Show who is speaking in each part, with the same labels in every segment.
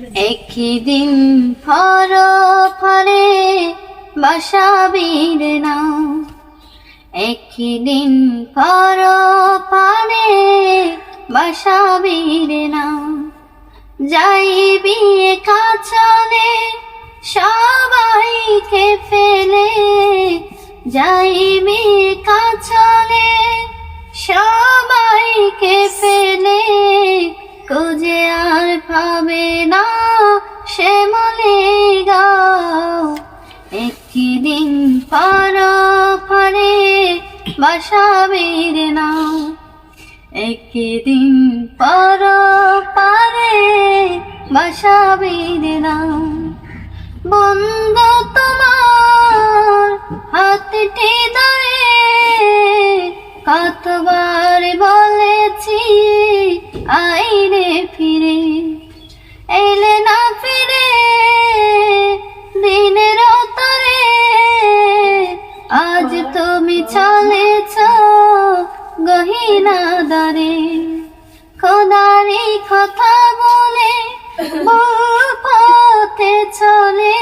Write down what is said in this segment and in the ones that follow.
Speaker 1: একদিন ফর ফরে বসাবির নাও একদিন ফর ফরে বসাবির নাও যাইবি কাছলে সবাইকে ফেলে। যাই যাইবি কাছলে সবাইকে ফেলে একদিন পর পরে বসাবির নাও। একদিন পর পারে বসাবির নাও। বন্ধু তোমার হাতটি ধরে কতবার বলেছি আইরে ফিরে এলে গহিনা দরে খোদারি কথা বলে পথে চলে।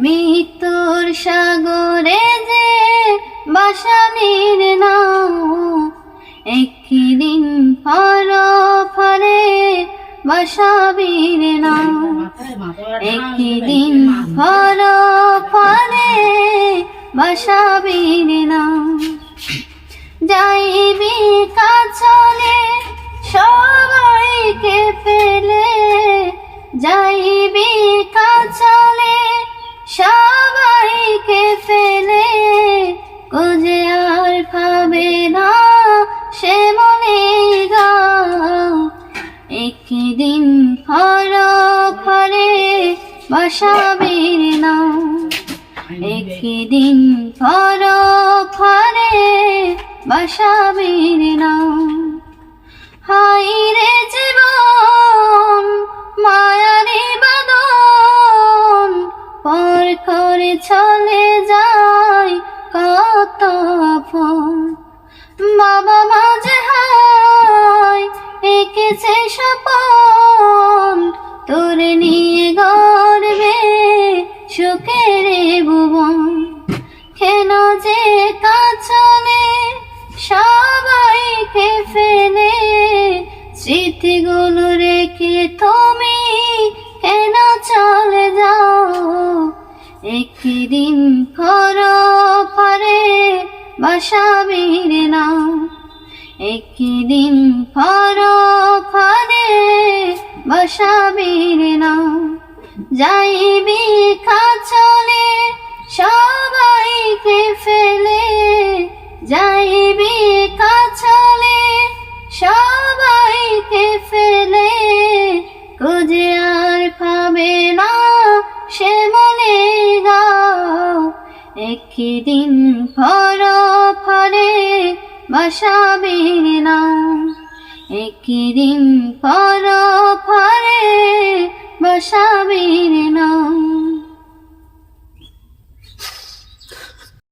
Speaker 1: মৃত্যুর সাগরে যে বাসানির নাও একদিন ফর ফরে বসাবির নাও একদিন ফর ফরে বসাবির নাও যাইবি কাছলে সবাইকে পেলে যাইবি কাছলে সবাইকে ফেলে খুঁজে আর না সে মনে গাও একদিন ফর ফরে বসাবির নাও। একদিন ফরে বসাবির নাও হাই রে জীবন, মায়ারি বাদন, পর করে চলে যায় কত বাবা মাঝে হায়, এঁকেছে স্বপন, তোরে নিয়ে গর্বে সুখের তুমি কেন চলে যাও? একদিন ফর ফরে বসাবির নাও। একদিন ফর ফরে বসাবির নাও। যাইবি কাছলে সবাইকে একদিন ফর ফরে বসাবে না। একদিন ফরে